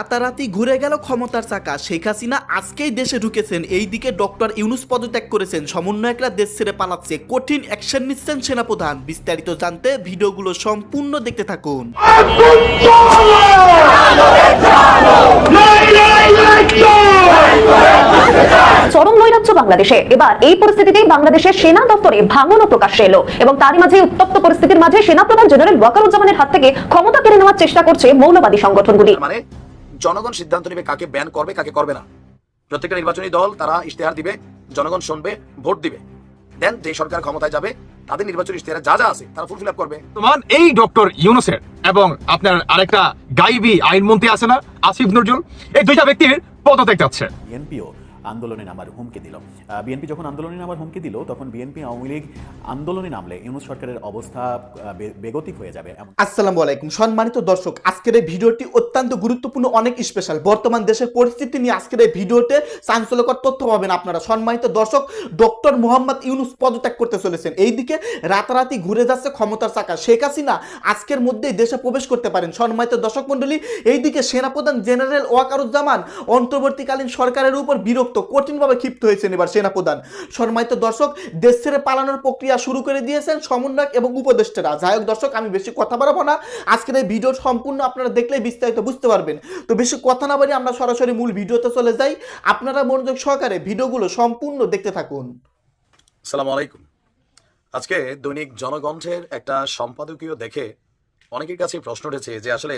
রাতারাতি ঘুরে গেল ক্ষমতার চাকা। শেখ হাসিনা আজকেই দেশে ঢুকেছেন। এইদিকে ডক্টর ইউনুস পদত্যাগ করেছেন। সমন্বয়করা দেশ ছেড়ে পালাচ্ছে। কঠিন অ্যাকশন নিচ্ছেন সেনাপ্রধান। বিস্তারিত জানতে ভিডিওগুলো সম্পূর্ণ দেখতে থাকুন। চরম নৈরাজ্য বাংলাদেশে। এবার এই পরিস্থিতিতেই বাংলাদেশের সেনা দপ্তরে ভাঙনও প্রকাশ্যে এলো এবং তারই মাঝে উত্তপ্ত পরিস্থিতির মাঝে সেনাপ্রধান জেনারেল ওয়াকারুজ্জামানের হাত থেকে ক্ষমতা কেড়ে নেওয়ার চেষ্টা করছে মৌলবাদী সংগঠনগুলি। মানে জনগণ সিদ্ধান্ত নেবে কাকে ব্যান করবে কাকে করবে না। প্রত্যেকটা নির্বাচনী দল তারা ইশতেহার দিবে জনগণ শুনবে ভোট দিবে। দেন যে সরকার ক্ষমতায় যাবে তাদের নির্বাচনী ইশতেহারে যা যা আছে তারা ফুল ফিল করবে। তোমার এই ডক্টর ইউনুসের এবং আপনার আরেকটা গাইবি আইনমন্ত্রী আছে না আসিফ নজরুল এই দুইটা ব্যক্তির পদত্যাগ যাচ্ছে। বিএনপিও আন্দোলনে নামার হুমকি দিল। বিএনপি যখন আন্দোলনে নামার হুমকি দিল, তখন বিএনপি আওয়ামী লীগ আন্দোলনে নামলে ইউনুস সরকারের অবস্থা বেগতিক হয়ে যাবে। আসসালামু আলাইকুম। সম্মানিত দর্শক, আজকের এই ভিডিওটি অত্যন্ত গুরুত্বপূর্ণ, অনেক স্পেশাল বর্তমান দেশের পরিস্থিতি নিয়ে আজকের এই ভিডিওতে চাঞ্চল্যকর তথ্য পাবেন আপনারা। সম্মানিত দর্শক, ডক্টর মোহাম্মদ ইউনুস পদত্যাগ করতে চলেছেন। এইদিকে রাতারাতি ঘুরে যাচ্ছে ক্ষমতার চাকা। শেখ হাসিনা আজকের মধ্যেই দেশে প্রবেশ করতে পারেন। সম্মানিত দর্শক মণ্ডলী, এইদিকে সেনাপ্রধান জেনারেল ওয়াকারুজ্জামান অন্তর্বর্তীকালীন সরকারের উপর বিরক্ত কঠিনভাবে ক্ষিপ্ত হয়েছেন এবার সেনাপ্রধান। সম্মানিত দর্শক, দেশ ছেড়ে পালানোর প্রক্রিয়া শুরু করে দিয়েছেন সমন্বয়ক এবং উপদেষ্টারা। যাই হোক দর্শক, আমি বেশি কথা বাড়াবো না। আজকের এই ভিডিও সম্পূর্ণ আপনারা দেখলেই বিস্তারিত বুঝতে পারবেন। তো বেশি কথা না বাড়ি আমরা সরাসরি মূল ভিডিওতে চলে যাই। আপনারা মনোযোগ সহকারে ভিডিওগুলো সম্পূর্ণ দেখতে থাকুন। সালাম আলাইকুম। আজকে দৈনিক জনগণের একটা সম্পাদকীয় দেখে অনেকের কাছে প্রশ্ন উঠেছে যে আসলে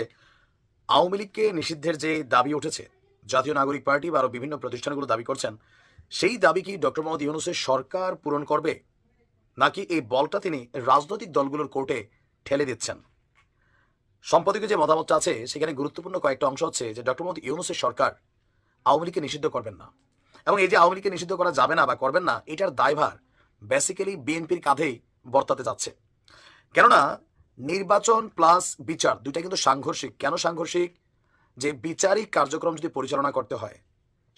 আওয়ামী লীগকে নিষিদ্ধের যে দাবি উঠেছে জাতীয় নাগরিক পার্টি বা আরও বিভিন্ন প্রতিষ্ঠানগুলো দাবি করছেন, সেই দাবি কি ডক্টর মোহাম্মদ ইউনুসের সরকার পূরণ করবে? নাকি এই বলটা তিনি রাজনৈতিক দলগুলোর কোর্টে ঠেলে দিচ্ছেন? সম্পাদকীয় যে মতামতটা আছে, সেখানে গুরুত্বপূর্ণ কয়েকটা অংশ হচ্ছে যে ডক্টর মোহাম্মদ ইউনুসের সরকার আওয়ামী লীগকে নিষিদ্ধ করবেন না। এবং এই যে আওয়ামী লীগকে নিষিদ্ধ করা যাবে না বা করবেন না, এটার দায়ভার বেসিক্যালি বিএনপির কাঁধেই বর্তাতে যাচ্ছে। কেননা নির্বাচন প্লাস বিচার, দুইটা কিন্তু সাংঘর্ষিক। কেন সাংঘর্ষিক? যে বিচারিক কার্যক্রম যদি পরিচালনা করতে হয়,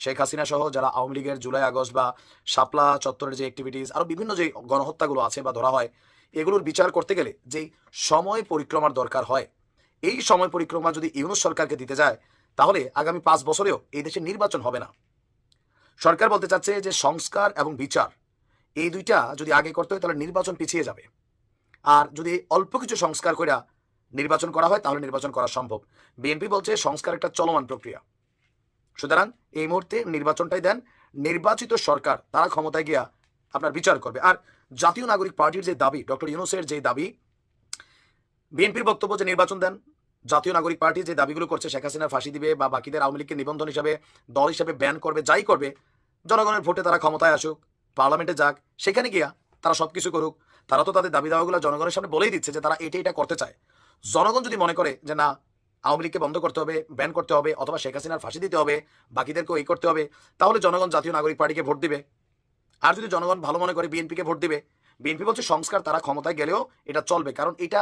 শেখ হাসিনা সহ যারা আওয়ামী লীগের জুলাই আগস্ট বা শাপলা চত্বরের যে অ্যাক্টিভিটিস আরও বিভিন্ন যে গণহত্যাগুলো আছে বা ধরা হয়, এগুলোর বিচার করতে গেলে যেই সময় পরিক্রমার দরকার হয়, এই সময় পরিক্রমা যদি ইউনুস সরকারকে দিতে যায়, তাহলে আগামী পাঁচ বছরেও এই দেশে নির্বাচন হবে না। সরকার বলতে চাচ্ছে যে সংস্কার এবং বিচার, এই দুইটা যদি আগে করতে হয়, তাহলে নির্বাচন পিছিয়ে যাবে। আর যদি অল্প কিছু সংস্কার করে নির্বাচন করা হয়, তাহলে নির্বাচন করা সম্ভব। বিএনপি বলছে সংস্কার একটা চলমান প্রক্রিয়া। সুতরাং এই মুহূর্তে নির্বাচনটাই দেন নির্বাচিত সরকার, তারা ক্ষমতায় গিয়া আপনার বিচার করবে। আর জাতীয় নাগরিক পার্টির যে দাবি, ডক্টর ইউনুসের যে দাবি বিএনপির বক্তব্য যে নির্বাচন দেন, জাতীয় নাগরিক পার্টি যে দাবিগুলো করছে, শেখ হাসিনার ফাঁসি দিবে বা বাকিদের আওয়ামী লীগকে নিবন্ধন হিসাবে, দল হিসাবে ব্যান করবে, যাই করবে, জনগণের ভোটে তারা ক্ষমতায় আসুক, পার্লামেন্টে যাক, সেখানে গিয়া তারা সবকিছু করুক। তারা তো তাদের দাবি দাওয়াগুলো জনগণের সামনে বলেই দিচ্ছে যে তারা এটা এটা করতে চায়। জনগণ যদি মনে করে যে না, আওয়ামী লীগকে বন্ধ করতে হবে ব্যান করতে হবে, অথবা শেখ হাসিনার ফাঁসি দিতে হবে, বাকিদেরকেও এই করতে হবে, তাহলে জনগণ জাতীয় নাগরিক পার্টিকে ভোট দিবে। আর যদি জনগণ ভালো মনে করে বিএনপিকে ভোট দিবে বিএনপি বলছে সংস্কার, তারা ক্ষমতায় গেলেও এটা চলবে। কারণ এটা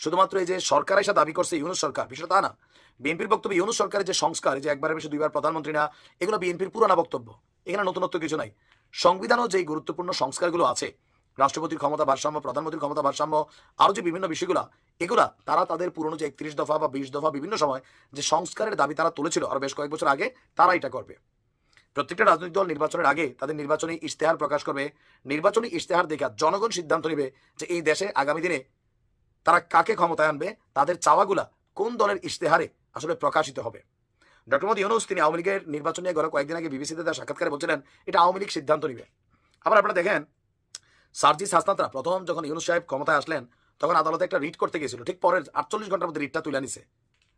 শুধুমাত্র এই যে সরকার এসে দাবি করছে ইউনুস সরকার, বিষয়টা তা না। বিএনপির বক্তব্য ইউনুস সরকারের যে সংস্কার যে একবারের বেশি দুইবার প্রধানমন্ত্রী না, এগুলো বিএনপির পুরানা বক্তব্য। এখানে নতুনত্ব কিছু নাই। সংবিধানও যে গুরুত্বপূর্ণ সংস্কারগুলো আছে রাষ্ট্রপতির ক্ষমতা ভারসাম্য, প্রধানমন্ত্রীর ক্ষমতা ভারসাম্য, আরও যে বিভিন্ন বিষয়গুলো, এগুলা তারা তাদের পুরনো যে একত্রিশ দফা বা বিশ দফা বিভিন্ন সময় যে সংস্কারের দাবি তারা তুলেছিল আর বেশ কয়েক বছর আগে, তারা এটা করবে। প্রত্যেকটা রাজনৈতিক দল নির্বাচনের আগে তাদের নির্বাচনী ইশতেহার প্রকাশ করবে। নির্বাচনী ইশতেহার দেখা জনগণ সিদ্ধান্ত নেবে যে এই দেশে আগামী দিনে তারা কাকে ক্ষমতায় আনবে, তাদের চাওয়াগুলা কোন দলের ইশতেহারে আসলে প্রকাশিত হবে। ডক্টর মোদী ইউনুস, তিনি আওয়ামী লীগের নির্বাচন নিয়ে গত কয়েকদিন আগে বিবিসিতে তার সাক্ষাৎকারে বলছিলেন, এটা আওয়ামী লীগ সিদ্ধান্ত নিবে। আবার আপনারা দেখেন সার্জিস হাসনাতরা প্রথম যখন ইউনুস সাহেব ক্ষমতায় আসলেন, তখন আদালতে একটা রিট করতে গেছিল ঠিক পরের আটচল্লিশ ঘণ্টার মধ্যে রিটটা তুলে নিছে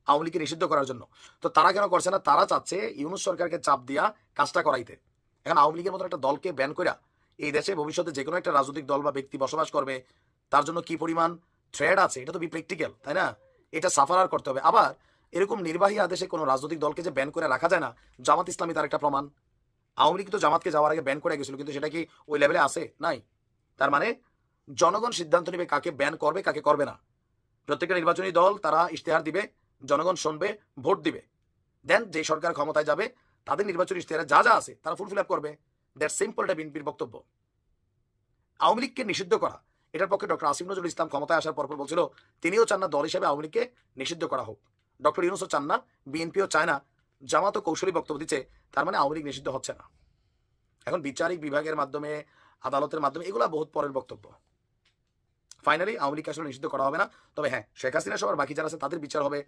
আওয়ামী লীগকে নিষিদ্ধ করার জন্য। তো তারা কেন করছে না? তারা চাচ্ছে ইউনুস সরকারকে চাপ দিয়া কাজটা করাইতে। এখন আওয়ামী লীগের মতো একটা দলকে ব্যান করা এই দেশে ভবিষ্যতে যে কোনো একটা রাজনৈতিক দল বা ব্যক্তি বসবাস করবে, তার জন্য কি পরিমাণ থ্রেড আছে, এটা তো বি প্র্যাকটিক্যাল তাই না? এটা সাফার আর করতে হবে। আবার এরকম নির্বাহী আদেশে কোনো রাজনৈতিক দলকে যে ব্যান করে রাখা যায় না, জামাত ইসলামী তার একটা প্রমাণ। আওয়ামী লীগ তো জামাতকে যাওয়ার আগে ব্যান করে গেছিল, কিন্তু সেটা কি ওই লেভেলে আছে? নাই। তার মানে জনগণ সিদ্ধান্ত নেবে কাকে ব্যান করবে, কাকে করবে না। প্রত্যেকটা নির্বাচনী দল তারা ইশতেহার দিবে, জনগণ শুনবে, ভোট দিবে। দেন যে সরকার ক্ষমতায় যাবে, তাদের নির্বাচনী ইশতেহারে যা যা আছে, তারা ফুল ফিল আপ করবে। দ্যাট সিম্পল এটা বিএনপির বক্তব্য। আওয়ামী লীগকে নিষিদ্ধ করা, এটার পক্ষে ডক্টর আসিফ নজরুল ইসলাম ক্ষমতায় আসার পরপর বলছিল, তিনিও চান না দল হিসেবে আওয়ামী লীগকে নিষিদ্ধ করা হোক। ডক্টর ইউনুসও চান না বিএনপিও চায় না। জামাত কৌশলী বক্তব্য দিচ্ছে, তার মানে আওয়ামী লীগ নিষিদ্ধ হচ্ছে না। এখন বিচারিক বিভাগের মাধ্যমে আদালতের মাধ্যমে, এগুলা বহুত পরের বক্তব্য। ফাইনালি আওয়ামী লীগকে আসলে নিষিদ্ধ করা হবে না। তবে হ্যাঁ শেখ হাসিনা সবার বাকি যারা আছে, তাদের বিচার হবে,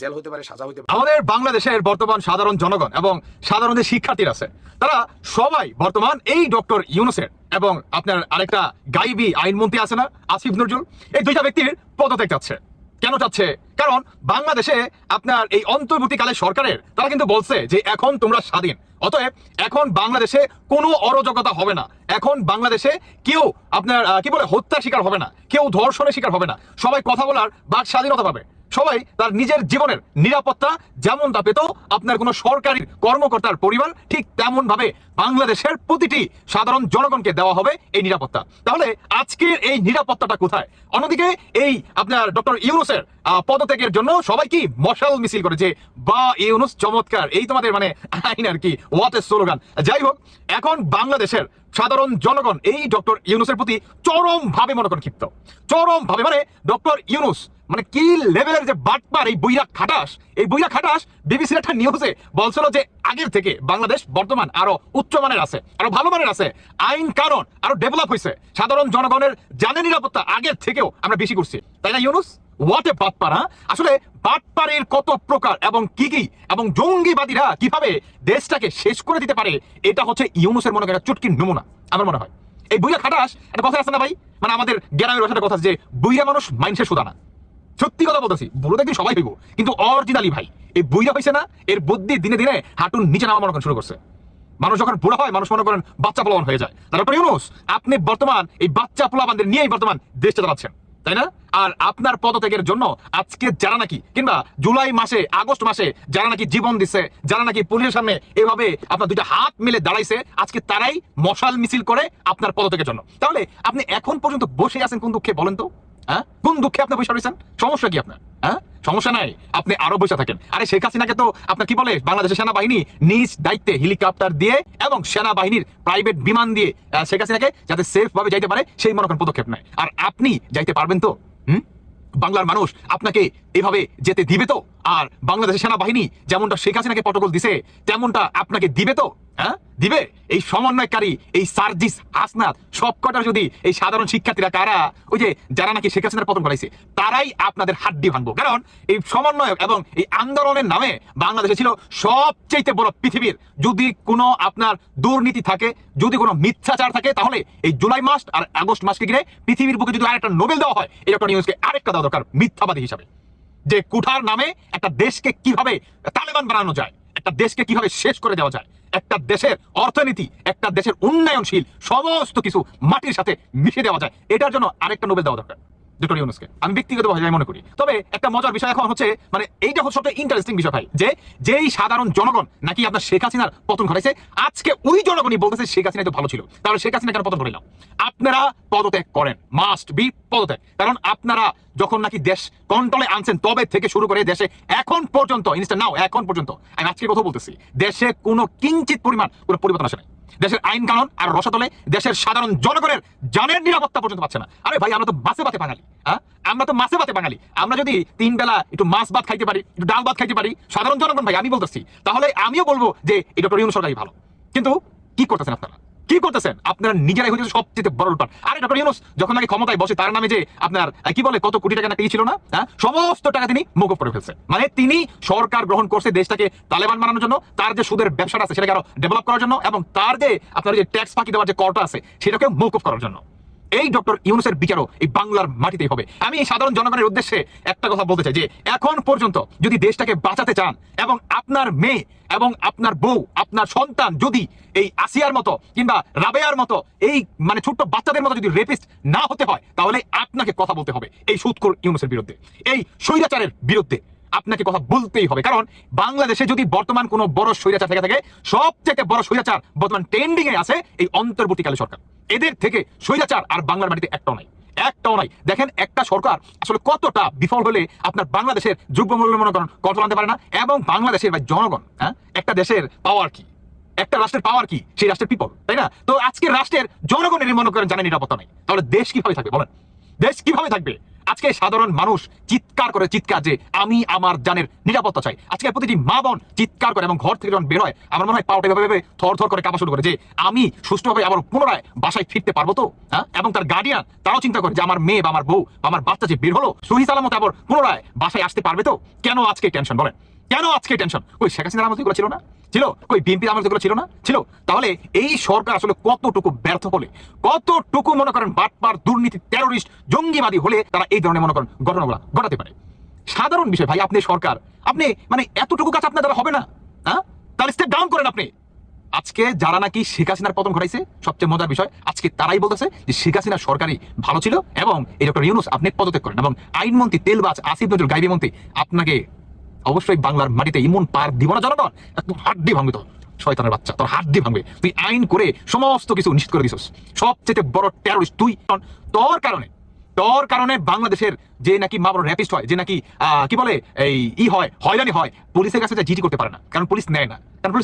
জেল হতে পারে, সাজা হতে পারে। আমাদের বাংলাদেশের বর্তমান সাধারণ জনগণ এবং সাধারণ যে শিক্ষার্থীরা আছে, তারা সবাই বর্তমান এই ডক্টর ইউনুসের এবং আপনার আরেকটা গাইবি আইনমন্ত্রী আছে না, আসিফ নজরুল, এই দুইটা ব্যক্তির পদত্যাগ চাচ্ছে। কেন চাচ্ছে? কারণ বাংলাদেশে আপনার এই অন্তর্বর্তীকালে সরকারের, তারা কিন্তু বলছে যে এখন তোমরা স্বাধীন। অতএব এখন বাংলাদেশে কোনো অরাজকতা হবে না। এখন বাংলাদেশে কেউ আপনার কি বলে, হত্যার শিকার হবে না। কেউ ধর্ষণের শিকার হবে না। সবাই কথা বলার বাক স্বাধীনতা পাবে। সবাই তার নিজের জীবনের নিরাপত্তা যেমনটা পেত, আপনার কোনো সরকারি কর্মকর্তার পরিবার ঠিক তেমন ভাবে বাংলাদেশের প্রতিটি সাধারণ জনগণকে দেওয়া হবে এই নিরাপত্তা। তাহলে আজকের এই নিরাপত্তাটা কোথায়? অন্যদিকে এই আপনার ডক্টর ইউনুসের পদত্যাগের জন্য সবাই কি মশাল মিছিল করেছে? বা, ইউনুস চমৎকার, এই তোমাদের মানে আইন আর কি ওয়াট স্লোগান যাই হোক, এখন বাংলাদেশের সাধারণ জনগণ এই ডক্টর ইউনুসের প্রতি চরম ভাবে মনে করেন ক্ষিপ্ত চরম ভাবে মানে ডক্টর ইউনুস মানে কি লেভেলের যে বাটপার এই বইরা খাটাস? এই বইরা খাটাস বিবিসির একটা নিউজে বলছিল যে আগের থেকে বাংলাদেশ বর্তমান আরও উচ্চমানের আছে, আরও ভালো মানের আছে। আইন, কারণ আরও ডেভেলপ হয়েছে সাধারণ জনগণের জানের নিরাপত্তা আগের থেকেও আমরা বেশি করছি। তাই না, ইউনুস? হোয়াট এ বাটপার হ্যাঁ? আসলে বাটপারের কত প্রকার এবং কি কি এবং জঙ্গিবাদীরা কীভাবে দেশটাকে শেষ করে দিতে পারে, এটা হচ্ছে ইউনুসের মনে করেন চুটকির নমুনা, আমার মনে হয়। এই বইয়া খাটাস, একটা কথা আছে না ভাই? মানে আমাদের গ্রামের ভাষাটা কথা যে বইয়া মানুষ মাইন্সের সুদানা। সত্যি কথা বলতেছি বুড়ো দেখবি সবাই হইব। কিন্তু অরিজিনালি ভাই, এই বইরা হয়েছে না, এর বুদ্ধি দিনে দিনে হাঁটুর নিচে নামা মনে করেন শুরু করছে। মানুষ যখন বুড়ো হয়, মানুষ মনে করেন বাচ্চা পোলাবান হয়ে যায়। তারপরে ইউনুস, আপনি বর্তমান এই বাচ্চা পোলাবানদের নিয়েই বর্তমান দেশটা চালাচ্ছেন, তাই না? আর আপনার পদত্যাগের জন্য আজকে যারা নাকি, কিংবা জুলাই মাসে, আগস্ট মাসে যারা নাকি জীবন দিচ্ছে যারা নাকি পুলিশের সামনে এভাবে আপনার দুইটা হাত মিলে দাঁড়াইছে, আজকে তারাই মশাল মিছিল করে আপনার পদত্যাগের জন্য। তাহলে আপনি এখন পর্যন্ত বসে আছেন কোন দুঃখে বলেন তো? হ্যাঁ? কোন দুঃখে আপনি বসে রয়েছেন? সমস্যা কি আপনার? হ্যাঁ? সমস্যা নাই? আপনি আরও বসে থাকেন। আরে শেখ হাসিনাকে তো আপনার কি বলে? বাংলাদেশের সেনাবাহিনী নিজ দায়িত্বে হেলিকপ্টার দিয়ে এবং সেনাবাহিনীর প্রাইভেট বিমান দিয়ে শেখ হাসিনাকে যাতে সেফ ভাবে যাইতে পারে, সেই মনে করেন পদক্ষেপ নেয় আর আপনি যাইতে পারবেন তো? হুম? বাংলার মানুষ আপনাকে এভাবে যেতে দিবে তো? আর বাংলাদেশের সেনাবাহিনী যেমনটা শেখ হাসিনাকে পটকল দিছে, তেমনটা আপনাকে দিবে তো? হ্যাঁ? দিবে? এই সমন্বয়কারী, এই সার্জিস হাসনাত সবকটা যদি এই সাধারণ শিক্ষার্থীরা কারা ওই যে যারা নাকি শেখ হাসিনার পতন করাইছে তারাই আপনাদের হাড্ডি ভাঙবো। কারণ এই সমন্বয় এবং এই আন্দোলনের নামে বাংলাদেশে ছিল সবচেয়ে বড় পৃথিবীর। যদি কোনো আপনার দুর্নীতি থাকে, যদি কোনো মিথ্যাচার থাকে, তাহলে এই জুলাই মাস আর আগস্ট মাসকে ঘিরে পৃথিবীর বুকে যদি আরেকটা নোবেল দেওয়া হয় ডক্টর নিউজকে আরেকটা দেওয়া দরকার মিথ্যাবাদী হিসাবে। যে কুঠার নামে একটা দেশকে কীভাবে তালেবান বানানো যায়, একটা দেশকে কীভাবে শেষ করে দেওয়া যায় একটা দেশের অর্থনীতি, একটা দেশের উন্নয়নশীল সমস্ত কিছু মাটির সাথে মিশে দেওয়া যায়। এটার জন্য আরেকটা নোবেল দেওয়া দরকার। আমি ব্যক্তিগতভাবে মনে করি। তবে একটা মজার বিষয় এখন হচ্ছে মানে এইটা হচ্ছে সবচেয়ে ইন্টারেস্টিং বিষয় ভাই, যে যেই সাধারণ জনগণ নাকি আপনার শেখ হাসিনার পতন ঘটাইছে, আজকে ওই জনগণই বলতেছে শেখ হাসিনা ভালো ছিল। তাহলে শেখ হাসিনা কেন পতন ঘটাইলাম আপনারা পদত্যাগ করেন মাস্ট বি পদত্যাগ। কারণ আপনারা যখন নাকি দেশ কন্ট্রোলে আনছেন, তবে থেকে শুরু করে দেশে এখন পর্যন্ত ইনস্ট্যান্ট নাও এখন পর্যন্ত, আমি আজকে কথা বলতেছি, দেশে কোনো কিঞ্চিত পরিমাণ কোনো পরিবর্তন আসে নাই। দেশের আইন কানুন আর রসাতলে দেশের সাধারণ জনগণের জানের নিরাপত্তা পর্যন্ত পাচ্ছে না। আরে ভাই, আমরা তো মাছে বাতে বাঙালি হ্যাঁ আমরা তো মাছে বাতে বাঙালি। আমরা যদি তিন বেলা একটু মাছ ভাত খাইতে পারি, একটু ডাল ভাত খাইতে পারি, সাধারণ জনগণ ভাই, আমি বলতেছি, তাহলে আমিও বলব যে এই ডক্টর ইউন সরকারই ভালো। কিন্তু কি করতেছেন আপনারা? কি করতেছেন? আপনারা নিজেরাই হচ্ছে সবচেয়ে বড় লুটপাট। আরে, ডক্টর ইউনুস, যখন নাকি ক্ষমতায় বসে, তার নামে যে আপনার কি বলে, কত কোটি টাকা নাকি ছিল না হ্যাঁ? সমস্ত টাকা তিনি মুখ করে ফেলছে। মানে তিনি সরকার গ্রহণ করছে দেশটাকে তালেবান বানানোর জন্য, তার যে সুদের ব্যবসাটা আছে, সেটাকে আরও ডেভেলপ করার জন্য, এবং তার যে আপনার যে ট্যাক্স ফাঁকি দেওয়ার যে করটা আছে সেটাকে মৌকুফ করার জন্য। এই ডক্টর ইউনুসের বিচারও এই বাংলার মাটিতেই হবে। আমি এই সাধারণ জনগণের উদ্দেশ্যে একটা কথা বলতে চাই যে, এখন পর্যন্ত যদি দেশটাকে বাঁচাতে চান এবং আপনার মেয়ে এবং আপনার বউ, আপনার সন্তান যদি এই আসিয়ার মতো কিংবা রাবেয়ার মতো এই মানে ছোট্ট বাচ্চাদের মতো যদি রেপিস্ট না হতে হয়, তাহলে আপনাকে কথা বলতে হবে এই সুৎখোর ইউনুসের বিরুদ্ধে। এই স্বৈরাচারের বিরুদ্ধে। আপনাকে কথা বলতেই হবে। কারণ বাংলাদেশে যদি বর্তমান কোনো বড় স্বৈরাচার থেকে থাকে, সবচেয়ে বড় স্বৈরাচার বর্তমান ট্রেন্ডিং এ আছে এই অন্তর্বর্তীকালে সরকার। এদের থেকে স্বৈরাচার আর বাংলার মাটিতে একটাও নাই। একটাও নাই। দেখেন একটা সরকার আসলে কতটা বিফল হলে আপনার বাংলাদেশের যোগ্য মূল্য মনে করেন কন্ট্রোল আনতে পারে না? এবং বাংলাদেশের বা জনগণ হ্যাঁ? একটা দেশের পাওয়ার কি? একটা রাষ্ট্রের পাওয়ার কি? সেই রাষ্ট্রের পিপল তাই না? তো আজকে রাষ্ট্রের জনগণের মনে করেন জানে নিরাপত্তা নেই, তাহলে দেশ কীভাবে থাকবে বলেন? দেশ কীভাবে থাকবে? আজকে সাধারণ মানুষ চিৎকার করে চিৎকার যে আমি আমার জানের নিরাপত্তা চাই। আজকে প্রতিটি মা বোন চিৎকার করে এবং ঘর থেকে যখন বেরোয় আমার মনে হয় পাওটা এভাবে থর থর করে কাঁপা শুরু করে যে আমি সুষ্ঠুভাবে আবার পুনরায় বাসায় ফিরতে পারব তো? হ্যাঁ? এবং তার গার্ডিয়ান তারাও চিন্তা করে যে আমার মেয়ে বা আমার বউ বা আমার বাচ্চা যে বের হলো, সহি সালামত আবার পুনরায় বাসায় আসতে পারবে তো? কেন আজকে টেনশন বলেন? কেন আজকে টেনশন ওই শেখ হাসিনার আমল ছিল না? ছিল? কই বিএনপির আমল ছিল না? ছিল? তাহলে এই সরকার আসলে কতটুকু ব্যর্থ হলে, কতটুকু মনে করেন বাটপার, দুর্নীতি টেরোরিস্ট জঙ্গিবাদী হলে তারা এই ধরনের মনে করেন ঘটনাগুলো ঘটাতে পারে? সাধারণ বিষয় ভাই, আপনি সরকার, আপনি মানে এতটুকু কাজ আপনার দ্বারা হবে না হ্যাঁ? তাহলে স্টেপ ডাউন করেন আপনি। আজকে যারা নাকি শেখ হাসিনার পতন ঘটাইছে, সবচেয়ে মজার বিষয়, আজকে তারাই বলতেছে যে শেখ হাসিনা সরকারই ভালো ছিল এবং এই ডক্টর ইউনুস আপনি পদত্যাগ করেন এবং আইনমন্ত্রী তেলবাজ, আসিফ নজরুল গাইবি মন্ত্রী, আপনাকে অবশ্যই বাংলার মাটিতে ইমন পার দিব না জনগণ? একদম হাড্ডি ভাঙবে তো। শয়তানের বাচ্চা, তোর হাড্ডি ভাঙবে। তুই আইন করে সমস্ত কিছু নিশ্চিত করে দিছিস। সবচেয়ে বড় টেরোরিস্ট তুই। তোর কারণে তোর কারণে বাংলাদেশের যে নাকি মা বড় র্যাপিস্ট হয়, যে নাকি কি বলে, এই ই হয়, হয়রানি হয়, পুলিশের কাছে জিটি করতে পারে না। কারণ পুলিশ নেয় না।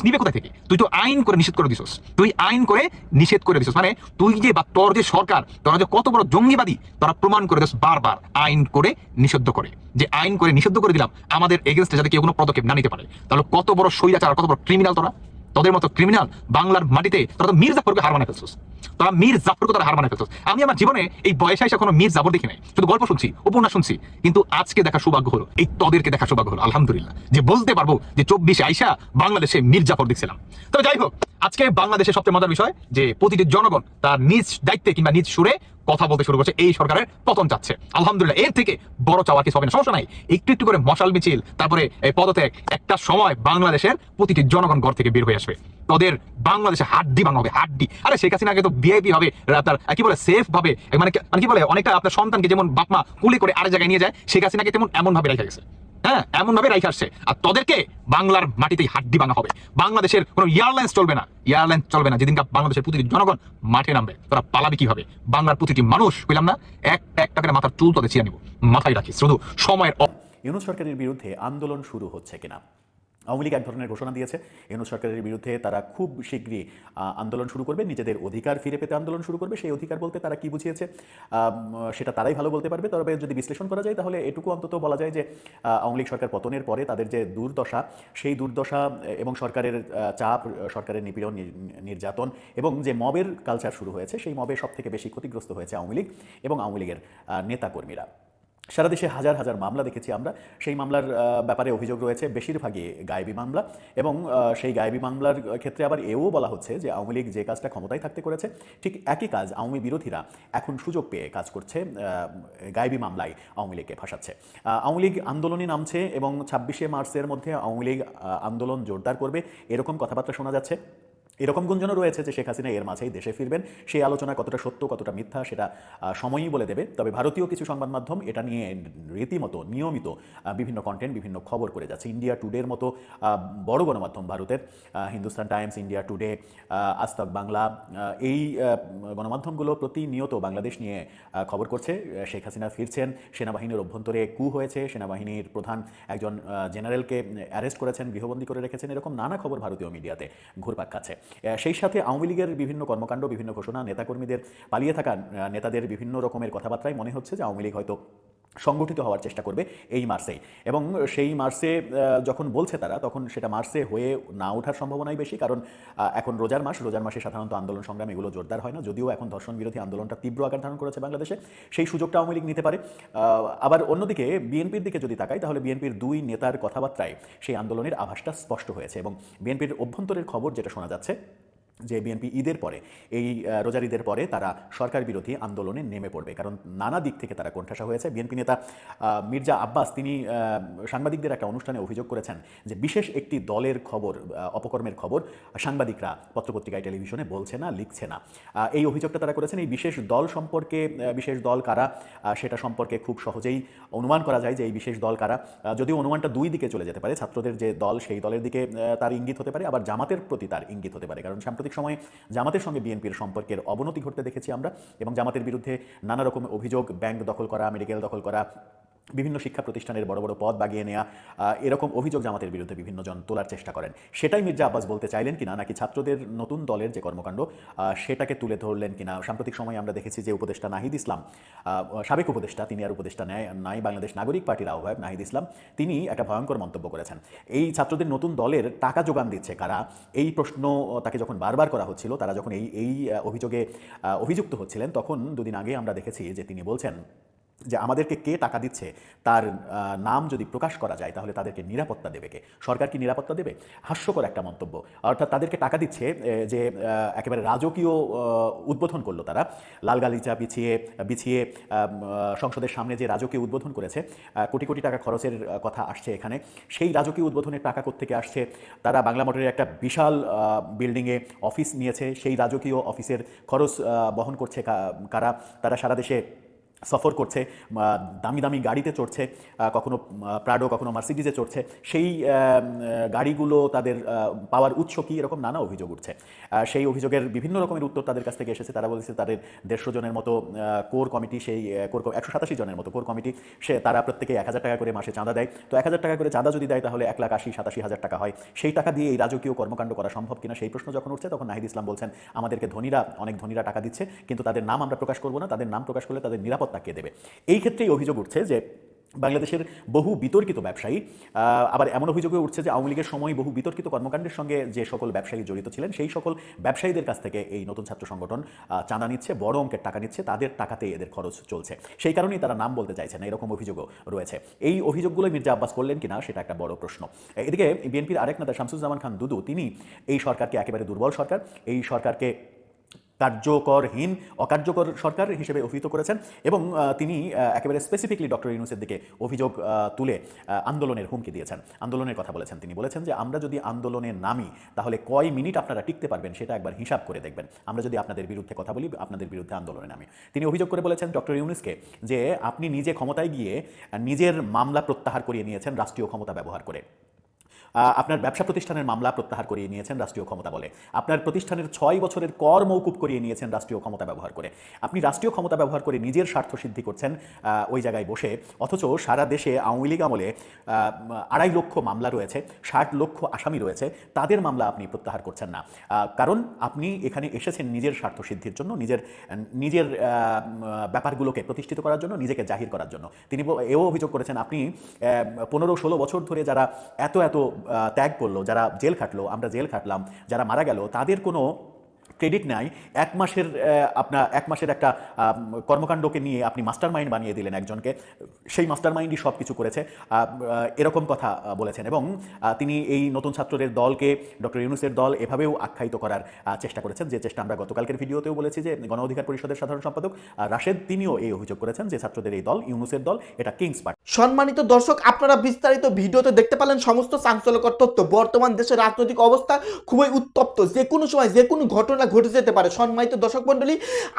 নিবে কোথায় থেকে? তুই তো আইন করে নিষেধ করে দিছিস। তুই আইন করে নিষেধ করে দিছিস। মানে তুই যে বা তোর যে সরকার, তোরা যে কত বড় জঙ্গিবাদী, তোরা প্রমাণ করে দিস বারবার আইন করে নিষিদ্ধ করে। যে আইন করে নিষিদ্ধ করে দিলাম, আমাদের এগেনস্টে যাতে কেউ কোনো পদক্ষেপ না নিতে পারে। তাহলে কত বড় সৈরাচার কত বড় ক্রিমিনাল তোরা? তোদের মতো ক্রিমিনাল বাংলার মাটিতে তোরা তো মীর জাফরকে হার মানে ফেলছিস। তোরা মীর জাফরকে তোরা হার মানে ফেলছিস। আমি আমার জীবনে এই বয়সে এসে কোনো মীর জাফর দেখি নাই। শুধু গল্প শুনছি, উপন্যাস শুনছি। কিন্তু আজকে দেখা সৌভাগ্য হলো, এই তোদেরকে দেখা সৌভাগ্য হলো, আলহামদুলিল্লাহ। যে বলতে পারব যে চব্বিশে আইসা বাংলাদেশে মীর জাফর দেখছিলাম। তবে যাই হোক, আজকে বাংলাদেশের সবচেয়ে মজার বিষয় যে প্রতিটি জনগণ তার নিজ দায়িত্বে কিংবা নিজ সুরে কথা বলতে শুরু করছে, এই সরকারের পতন চাচ্ছে। আলহামদুলিল্লাহ, এর থেকে বড় চাওয়া কিছু হবে না, সমস্যা নাই। একটু একটু করে মশাল মিছিল, তারপরে এই পদত্যাগ, একটা সময় বাংলাদেশের প্রতিটি জনগণ ঘর থেকে বের হয়ে আসবে। তোদের বাংলাদেশে হাড্ডি ভাঙা হবে, হাড্ডি। আরে শেখ হাসিনাকে তো ভিআইপি হবে আপনার, কি বলে সেফ ভাবে মানে মানে কি বলে, অনেকটা আপনার সন্তানকে যেমন বাপমা কুলি করে আরেক জায়গায় নিয়ে যায়, শেখ হাসিনাকে তেমন এমন ভাবে রেখে গেছে। হ্যাঁ এমন ভাবে রাইখে আসছে। আর তোদেরকে বাংলার মাটিতেই হাড্ডি ভাঙা হবে। বাংলাদেশের কোনো এয়ারলাইন্স চলবে না। এয়ারলাইন্স চলবে না। যেদিনকার বাংলাদেশের প্রতিটি জনগণ মাঠে নামবে, তোরা পালাবে কীভাবে? বাংলার প্রতিটি মানুষ, কইলাম না, এক একটা করে মাথার চুল তোদের ছিঁড়ে নিব। মাথায় রাখিস। শুধু সময়ের ইউনুস সরকারের বিরুদ্ধে আন্দোলন শুরু হচ্ছে কিনা? আওয়ামী লীগ এক ধরনের ঘোষণা দিয়েছে। ইউনুস সরকারের বিরুদ্ধে তারা খুব শীঘ্রই আন্দোলন শুরু করবে। নিজেদের অধিকার ফিরে পেতে আন্দোলন শুরু করবে। সেই অধিকার বলতে তারা কি বুঝিয়েছে? সেটা তারাই ভালো বলতে পারবে। তবে যদি বিশ্লেষণ করা যায়, তাহলে এটুকু অন্তত বলা যায় যে আওয়ামী লীগ সরকার পতনের পরে তাদের যে দুর্দশা, সেই দুর্দশা এবং সরকারের চাপ, সরকারের নিপীড়ন নির- নির্যাতন এবং যে মবের কালচার শুরু হয়েছে, সেই মবে সব থেকে বেশি ক্ষতিগ্রস্ত হয়েছে আওয়ামী লীগ এবং আওয়ামী লীগের নেতাকর্মীরা। সারা দেশে হাজার হাজার মামলা দেখেছি আমরা। সেই মামলার ব্যাপারে অভিযোগ রয়েছে বেশিরভাগই গায়েবী মামলা এবং সেই গায়েবী মামলার ক্ষেত্রে আবার এও বলা হচ্ছে যে আওয়ামী লীগ যে কাজটা ক্ষমতায় থাকতে করেছে, ঠিক একই কাজ আওয়ামী বিরোধীরা এখন সুযোগ পেয়ে কাজ করছে গায়েবী মামলায় আওয়ামী লীগকে ফাঁসাচ্ছে। আওয়ামী লীগ আন্দোলনে নামছে এবং ছাব্বিশে মার্চের মধ্যে আওয়ামী লীগ আন্দোলন জোরদার করবে, এরকম কথাবার্তা শোনা যাচ্ছে। এরকম গুঞ্জনও রয়েছে যে শেখ হাসিনা এর মাঝেই দেশে ফিরবেন। সেই আলোচনা কতটা সত্য, কতটা মিথ্যা সেটা সময়ই বলে দেবে। তবে ভারতীয় কিছু সংবাদ মাধ্যম এটা নিয়ে রীতিমতো, নিয়মিত বিভিন্ন কন্টেন্ট বিভিন্ন খবর করে যাচ্ছে। ইন্ডিয়া টুডের মতো বড় গণমাধ্যম ভারতের Hindustan Times India Today Aajtak Bangla এই গণমাধ্যমগুলো প্রতিনিয়ত বাংলাদেশ নিয়ে খবর করছে। শেখ হাসিনা ফিরছেন। সেনাবাহিনীর অভ্যন্তরে কু হয়েছে। সেনাবাহিনীর প্রধান একজন জেনারেলকে অ্যারেস্ট করেছেন, গৃহবন্দী করে রেখেছেন। এরকম নানা খবর ভারতীয় মিডিয়াতে ঘুরপাক খাচ্ছে। সেই সাথে আওয়ামী লীগের বিভিন্ন কর্মকাণ্ড, বিভিন্ন ঘোষণা, নেতাকর্মীদের পালিয়ে থাকা নেতাদের বিভিন্ন রকমের কথাবার্তায় মনে হচ্ছে যে আওয়ামী লীগ হয়তো সংগঠিত হওয়ার চেষ্টা করবে এই মার্চেই এবং সেই মার্সে যখন বলছে তারা, তখন সেটা মার্সে হয়ে না ওঠার সম্ভাবনাই বেশি। কারণ এখন রোজার মাস, রোজার মাসে সাধারণত আন্দোলন সংগ্রাম এগুলো জোরদার হয় না। যদিও এখন ধর্ষণ বিরোধী আন্দোলনটা তীব্র আকার ধারণ করেছে বাংলাদেশে, সেই সুযোগটা আওয়ামী লীগ নিতে পারে। আবার অন্যদিকে বিএনপির দিকে যদি তাকাই, তাহলে বিএনপির দুই নেতার কথাবার্তায় সেই আন্দোলনের আভাসটা স্পষ্ট হয়েছে। এবং বিএনপির অভ্যন্তরের খবর যেটা শোনা যাচ্ছে যে বিএনপি ঈদের পরে, এই রোজার ঈদের পরে তারা সরকার বিরোধী আন্দোলনে নেমে পড়বে। কারণ নানা দিক থেকে তারা কোণঠাসা হয়েছে। বিএনপি নেতা মির্জা আব্বাস, তিনি সাংবাদিকদের একটা অনুষ্ঠানে অভিযোগ করেছেন যে বিশেষ একটি দলের খবর অপকর্মের খবর সাংবাদিকরা পত্রপত্রিকায়, টেলিভিশনে বলছে না, লিখছে না। এই অভিযোগটা তারা করেছেন। এই বিশেষ দল সম্পর্কে বিশেষ দল কারা সেটা সম্পর্কে খুব সহজেই অনুমান করা যায় যে এই বিশেষ দল কারা। যদিও অনুমানটা দুই দিকে চলে যেতে পারে, ছাত্রদের যে দল, সেই দলের দিকে তার ইঙ্গিত হতে পারে, আবার জামাতের প্রতি তার ইঙ্গিত হতে পারে। কারণ সাম্প্রতিক সময়ে জামাতের সঙ্গে বিএনপির সম্পর্কের অবনতি ঘটতে দেখেছি আমরা এবং জামাতের বিরুদ্ধে নানা রকম অভিযোগ, ব্যাংক দখল করা, মেডিকেল দখল করা বিভিন্ন শিক্ষা প্রতিষ্ঠানের বড় বড় পদ বাগিয়ে নেওয়া এরকম অভিযোগ জামাতের বিরুদ্ধে বিভিন্ন জন তোলার চেষ্টা করেন। সেটাই মির্জা আব্বাস বলতে চাইলেন কিনা, নাকি ছাত্রদের নতুন দলের যে কর্মকাণ্ড সেটাকে তুলে ধরলেন কিনা? সাম্প্রতিক সময়ে আমরা দেখেছি যে উপদেষ্টা নাহিদ ইসলাম সাবেক উপদেষ্টা, তিনি আর উপদেষ্টা নেয় নাই বাংলাদেশ নাগরিক পার্টির আহ্বায়ক নাহিদ ইসলাম, তিনি একটা ভয়ঙ্কর মন্তব্য করেছেন। এই ছাত্রদের নতুন দলের টাকা যোগান দিচ্ছে কারা? এই প্রশ্ন তাকে যখন বারবার করা হচ্ছিল, তারা যখন এই এই অভিযোগে অভিযুক্ত হচ্ছিলেন, তখন দুদিন আগে আমরা দেখেছি যে তিনি বলছেন যে আমাদেরকে কে টাকা দিচ্ছে, তার নাম যদি প্রকাশ করা যায়, তাহলে তাদেরকে নিরাপত্তা দেবে কে? সরকার কি নিরাপত্তা দেবে? হাস্যকর একটা মন্তব্য। অর্থাৎ তাদেরকে টাকা দিচ্ছে যে একেবারে রাজকীয় উদ্বোধন করল তারা। লাল গালিচা বিছিয়ে বিছিয়ে সংসদের সামনে যে রাজকীয় উদ্বোধন করেছে কোটি কোটি টাকা খরচের কথা আসছে এখানে। সেই রাজকীয় উদ্বোধনের টাকা থেকে আসছে? তারা বাংলা মোটরের একটা বিশাল বিল্ডিংয়ে অফিস নিয়েছে। সেই রাজকীয় অফিসের খরচ বহন করছে কারা? তারা সারা দেশে সফর করছে দামি দামি গাড়িতে চড়ছে কখনো প্রাডো কখনো মার্সিডিজে চড়ছে, সেই গাড়িগুলো তাদের পাওয়ার উৎস কি, এরকম নানা অভিযোগ উঠছে। সেই অভিযোগের বিভিন্ন রকমের উত্তর তাদের কাছ থেকে এসেছে। তারা বলেছে তাদের দেড়শো জনের মতো কোর কমিটি সেই কোর একশো সাতাশি জনের মতো কোর কমিটি সে, তারা প্রত্যেকে এক হাজার টাকা করে মাসে চাঁদা দেয়। তো এক হাজার টাকা করে চাঁদা যদি দেয়, তাহলে এক লাখ আশি, সাতাশি হাজার টাকা হয়। সেই টাকা দিয়ে এই রাজকীয় কর্মকাণ্ড করা সম্ভব কিনা, সেই প্রশ্ন যখন উঠছে, তখন নাহিদ ইসলাম বলছেন, আমাদেরকে ধনীরা, অনেক ধনীরা টাকা দিচ্ছে, কিন্তু তাদের নাম আমরা প্রকাশ করব না। তাদের নাম প্রকাশ করলে তাদের নিরাপত্তা কে দেবে। এই ক্ষেত্রেই অভিযোগ উঠছে যে বাংলাদেশের বহু বিতর্কিত ব্যবসায়ী আবার এমন অভিযোগে উঠছে যে আওয়ামী লীগের সময় বহু বিতর্কিত কর্মকাণ্ডের সঙ্গে যে সকল ব্যবসায়ী জড়িত ছিলেন, সেই সকল ব্যবসায়ীদের কাছ থেকে এই নতুন ছাত্র সংগঠন চাঁদা নিচ্ছে, বড় অঙ্কের টাকা নিচ্ছে, তাদের টাকাতেই এদের খরচ চলছে। সেই কারণেই তারা নাম বলতে চাইছে না, এরকম অভিযোগও রয়েছে। এই অভিযোগগুলো মির্জা আব্বাস করলেন কিনা সেটা একটা বড় প্রশ্ন। এদিকে বিএনপির আরেক নেতা শামসুজ্জামান খান দুদু, তিনি এই সরকারকে একেবারে দুর্বল সরকার, এই সরকারকে কার্যকরহীন, অকার্যকর সরকার হিসেবে অভিহিত করেছেন এবং তিনি একেবারে স্পেসিফিকলি ডক্টর ইউনুসের দিকে অভিযোগ তুলে আন্দোলনের হুমকি দিয়েছেন। আন্দোলনের কথা বলেছেন তিনি। বলেছেন যে, আমরা যদি আন্দোলনে নামি, তাহলে কয় মিনিট আপনারা টিকতে পারবেন সেটা একবার হিসাব করে দেখবেন। আমরা যদি আপনাদের বিরুদ্ধে কথা বলি, আপনাদের বিরুদ্ধে আন্দোলনে নামি। তিনি অভিযোগ করে বলেছেন ডক্টর ইউনুসকে যে, আপনি নিজে ক্ষমতায় গিয়ে নিজের মামলা প্রত্যাহার করিয়ে নিয়েছেন রাষ্ট্রীয় ক্ষমতা ব্যবহার করে। আপনার ব্যবসা প্রতিষ্ঠানের মামলা প্রত্যাহার করিয়ে নিয়েছেন রাষ্ট্রীয় ক্ষমতা বলে। আপনার প্রতিষ্ঠানের ছয় বছরের কর মৌকুব করিয়ে নিয়েছেন রাষ্ট্রীয় ক্ষমতা ব্যবহার করে। আপনি রাষ্ট্রীয় ক্ষমতা ব্যবহার করে নিজের স্বার্থ সিদ্ধি করছেন ওই জায়গায় বসে। অথচ সারা দেশে আওয়ামী লীগ আমলে আড়াই লক্ষ মামলা রয়েছে, ষাট লক্ষ আসামি রয়েছে। তাদের মামলা আপনি প্রত্যাহার করছেন না। কারণ আপনি এখানে এসেছেন নিজের স্বার্থ সিদ্ধির জন্য, নিজের নিজের ব্যাপারগুলোকে প্রতিষ্ঠিত করার জন্য, নিজেকে জাহির করার জন্য। তিনি এও অভিযোগ করেছেন, আপনি পনেরো ষোলো বছর ধরে যারা এত এত ত্যাগ করল যারা জেল খাটলো আমরা জেল খাটলাম যারা মারা গেল তাদের কোনো ক্রেডিট নেয়, এক মাসের আপনার এক মাসের একটা কর্মকাণ্ডকে নিয়ে আপনি মাস্টার মাইন্ড বানিয়ে দিলেন একজনকে, সেই মাস্টার মাইন্ডই সব কিছু করেছে এরকম কথা বলেছেন এবং তিনি এই নতুন ছাত্রদের দলকে, ডক্টর ইউনুসের দল এভাবেও আখ্যায়িত করার চেষ্টা করেছেন, যে চেষ্টা আমরা গতকালকের ভিডিওতেও বলেছি যে গণ অধিকার পরিষদের সাধারণ সম্পাদক রাশেদ তিনিও এই অভিযোগ করেছেন যে ছাত্রদের এই দল, ইউনুসের দল, এটা কিংস পার্টি। সম্মানিত দর্শক, আপনারা বিস্তারিত ভিডিওতে দেখতে পেলেন সমস্ত চাঞ্চল্যকর তথ্য। বর্তমান দেশের রাজনৈতিক অবস্থা খুবই উত্তপ্ত। যে কোনো সময় যে কোনো ঘটনা ঘটে যেতে পারে। সম্মানিত দর্শক মন্ডলী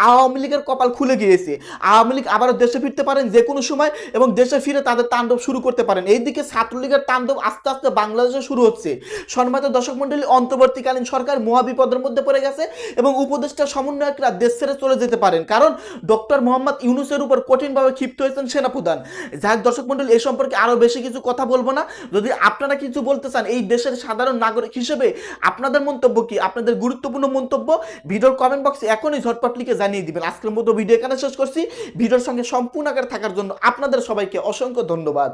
আওয়ামী লীগের কপাল খুলে গিয়েছে। আওয়ামী লীগ আবারও দেশে ফিরতে পারেন যে কোনো সময় এবং দেশে ফিরে তাদের তাণ্ডব শুরু করতে পারেন। এইদিকে ছাত্রলীগের তাণ্ডব আস্তে আস্তে বাংলাদেশে শুরু হচ্ছে। সম্মানিত দর্শক মন্ডলী অন্তর্বর্তীকালীন সরকার মহাবিপদের মধ্যে পড়ে গেছে এবং উপদেষ্টা সমন্বয়করা দেশ ছেড়ে চলে যেতে পারেন। কারণ ডক্টর মোহাম্মদ ইউনুসের উপর কঠিনভাবে ক্ষিপ্ত হয়েছেন সেনাপ্রধান। যাই হোক, দর্শক মন্ডলী এই সম্পর্কে আরও বেশি কিছু কথা বলব না। যদি আপনারা কিছু বলতে চান এই দেশের সাধারণ নাগরিক হিসেবে আপনাদের মন্তব্য কি? আপনাদের গুরুত্বপূর্ণ মন্তব্য? ভিডিওর কমেন্ট বক্সে এখনই ঝটপট লিখে জানিয়ে দিবেন। আজকের মতো ভিডিও এখানে শেষ করছি। ভিডিওর সঙ্গে সম্পূর্ণ আকারে থাকার জন্য আপনাদের সবাইকে অসংখ্য ধন্যবাদ।